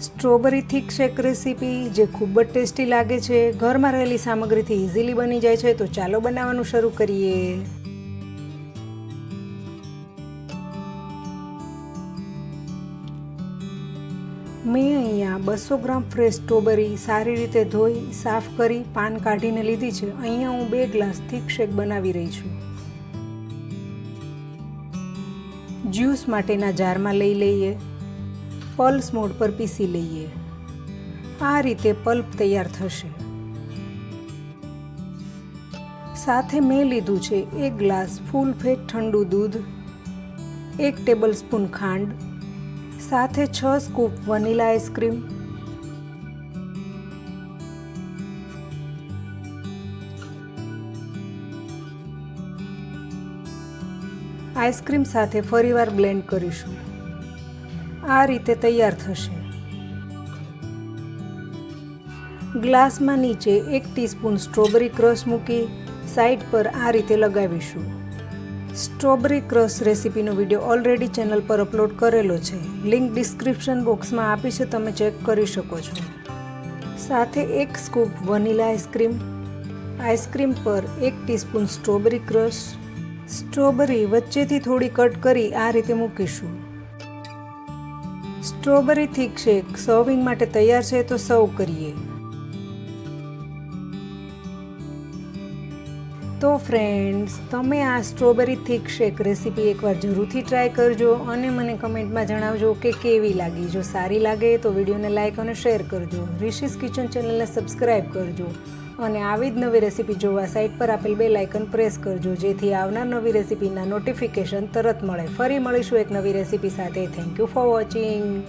Strawberry thick shake recipe જે ખૂબ જ ટેસ્ટી લાગે છે, ઘરમાં રહેલી સામગ્રીથી ઇઝીલી બની જાય છે, તો ચાલો બનાવવાનું શરૂ કરીએ. મેં અહીંયા બસો ગ્રામ ફ્રેશ સ્ટ્રોબેરી સારી રીતે ધોઈ, સાફ કરી, પાન કાઢીને લીધી છે. અહીંયા હું બે ગ્લાસ થીક શેક બનાવી રહી છું. જ્યુસ માટેના જારમાં લઈ લઈએ. પલ્સ મોડ પર પીસી લઈએ. આ રીતે પલ્પ તૈયાર થશે. સાથે મેં લીધું છે એક ગ્લાસ ફૂલ ફેટ ઠંડુ દૂધ, એક ટેબલ સ્પૂન ખાંડ, સાથે છ સ્કૂપ વનીલા આઈસ્ક્રીમ આઈસ્ક્રીમ સાથે ફરીવાર બ્લેન્ડ કરીશું. આ રીતે તૈયાર થશે. ગ્લાસમાં નીચે એક ટીસ્પૂન સ્ટ્રોબેરી ક્રશ મૂકી સાઈડ પર આ રીતે લગાવીશું. સ્ટ્રોબેરી ક્રશ રેસીપીનો વીડિયો ઓલરેડી ચેનલ પર અપલોડ કરેલો છે. લિંક ડિસ્ક્રિપ્શન બોક્સમાં આપી છે, તમે ચેક કરી શકો છો. સાથે એક સ્કૂપ વનીલા આઈસ્ક્રીમ. આઈસ્ક્રીમ પર એક ટીસ્પૂન સ્ટ્રોબેરી ક્રશ. સ્ટ્રોબેરી વચ્ચેથી થોડી કટ કરી આ રીતે મૂકીશું. સ્ટ્રોબેરી થીક શેક સર્વિંગ માટે તૈયાર છે તો સર્વ કરીએ. તો ફ્રેન્ડ્સ તમે આ સ્ટ્રોબેરી થીક શેક રેસીપી એકવાર જરૂરથી ટ્રાય કરજો અને મને કમેન્ટમાં જણાવજો કે કેવી લાગી. જો સારી લાગે તો વિડીયોને લાઇક અને શેર કરજો. રિશિસ કિચન ચેનલને સબસ્ક્રાઈબ કરજો. અને આવી જ નવી રેસીપી જોવા સાઇટ પર આપેલ બે લાઇકન પ્રેસ કરજો. જેથી આવનાર નવી રેસીપીના નોટિફિકેશન તરત મળે. ફરી મળીશું એક નવી રેસીપી સાથે. Thank you for watching